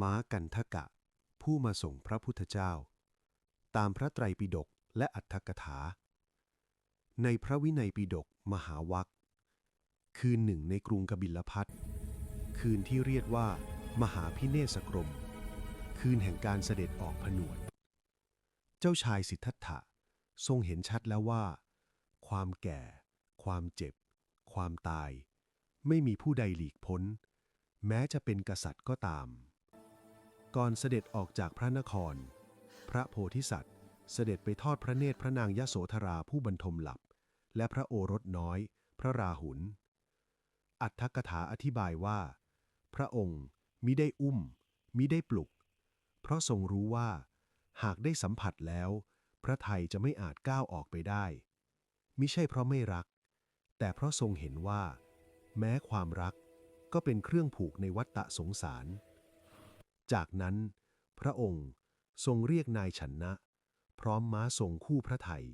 ม้ากันทกะ ผู้มาส่งพระพุทธเจ้า ตามพระไตรปิฎกและอัตถกถา ในพระวินัยปิฎกมหาวัคคืนหนึ่งในกรุงกบิลพัทคืนที่เรียกว่า มหาพิเนศกรม คืนแห่งการเสด็จออกผนวด เจ้าชายสิทธัตถะทรงเห็นชัดแล้วว่า ความแก่ ความเจ็บ ความตาย ไม่มีผู้ใดหลีกพ้น แม้จะเป็นกษัตริย์ก็ตาม ก่อนเสด็จออกจากพระนคร พระโพธิสัตว์ เสด็จไปทอดพระเนตรพระนางยโสธราผู้บรรทมหลับ และพระโอรสน้อย พระราหุล อัตถกถาอธิบายว่า พระองค์มิได้อุ้ม มิได้ปลุก เพราะทรงรู้ว่า หากได้สัมผัสแล้ว พระไทยจะไม่อาจก้าวออกไปได้ มิใช่เพราะไม่รัก แต่เพราะทรงเห็นว่า แม้ความรักก็เป็นเครื่องผูกในวัฏฏะสงสาร จากนั้น พระองค์ทรงเรียกนายชนนะ พร้อมม้าทรงคู่พระไทย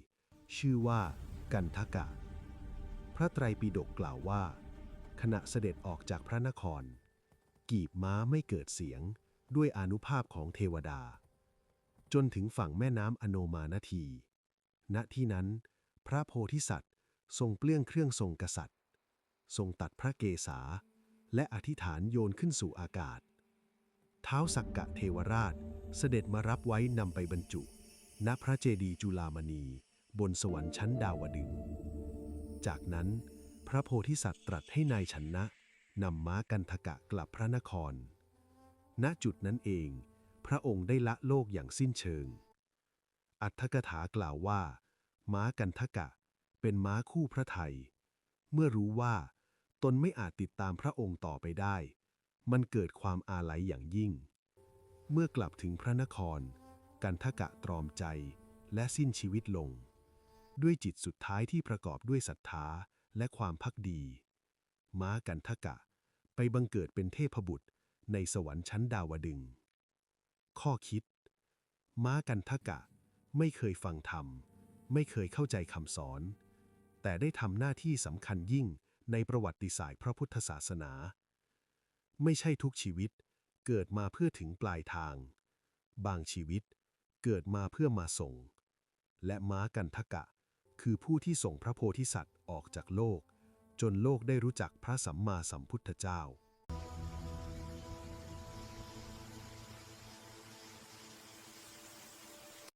ชื่อว่ากันทกะ พระไตรปิฎกกล่าวว่า ขณะเสด็จออกจากพระนคร กีบม้าไม่เกิดเสียงด้วยอนุภาพของเทวดา จนถึงฝั่งแม่น้ำอโนมานาที ณที่นั้น พระโพธิสัตว์ทรงเปลื้องเครื่องทรงกษัตริย์ ทรงตัดพระเกศาและอธิษฐานโยนขึ้นสู่อากาศ ท้าสักกะเทวราช เสด็จมารับไว้นำไปบรรจุ ณพระเจดีย์จุลามณี บนสวรรค์ชั้นดาวดึง จากนั้น พระโพธิสัตว์ตรัสให้นายชนนะนำม้ากันทกะกลับพระนคร ณจุดนั้นเอง พระองค์ได้ละโลกอย่างสิ้นเชิง อัตถกถากล่าวว่า ม้ากันทกะ เป็นม้าคู่พระไทย เมื่อรู้ว่า ตนไม่อาจติดตามพระองค์ต่อไปได้ มันเกิดความอาลัยอย่างยิ่ง เมื่อกลับถึงพระนคร กันทกะตรอมใจและสิ้นชีวิตลง ด้วยจิตสุดท้ายที่ประกอบด้วยศรัทธาและความพักดี ม้ากันทกะ ไปบังเกิดเป็นเทพบุตรในสวรรค์ชั้นดาวดึง ข้อคิด ม้ากันทกะไม่เคยฟังธรรม ไม่เคยเข้าใจคำสอน แต่ได้ทำหน้าที่สำคัญยิ่งในประวัติศาสตร์พระพุทธศาสนา ไม่ใช่ทุกชีวิต เกิดมาเพื่อถึงปลายทาง บางชีวิต เกิดมาเพื่อมาส่ง และม้ากันทกะ คือผู้ที่ส่งพระโพธิสัตว์ออกจากโลก จนโลกได้รู้จักพระสัมมาสัมพุทธเจ้า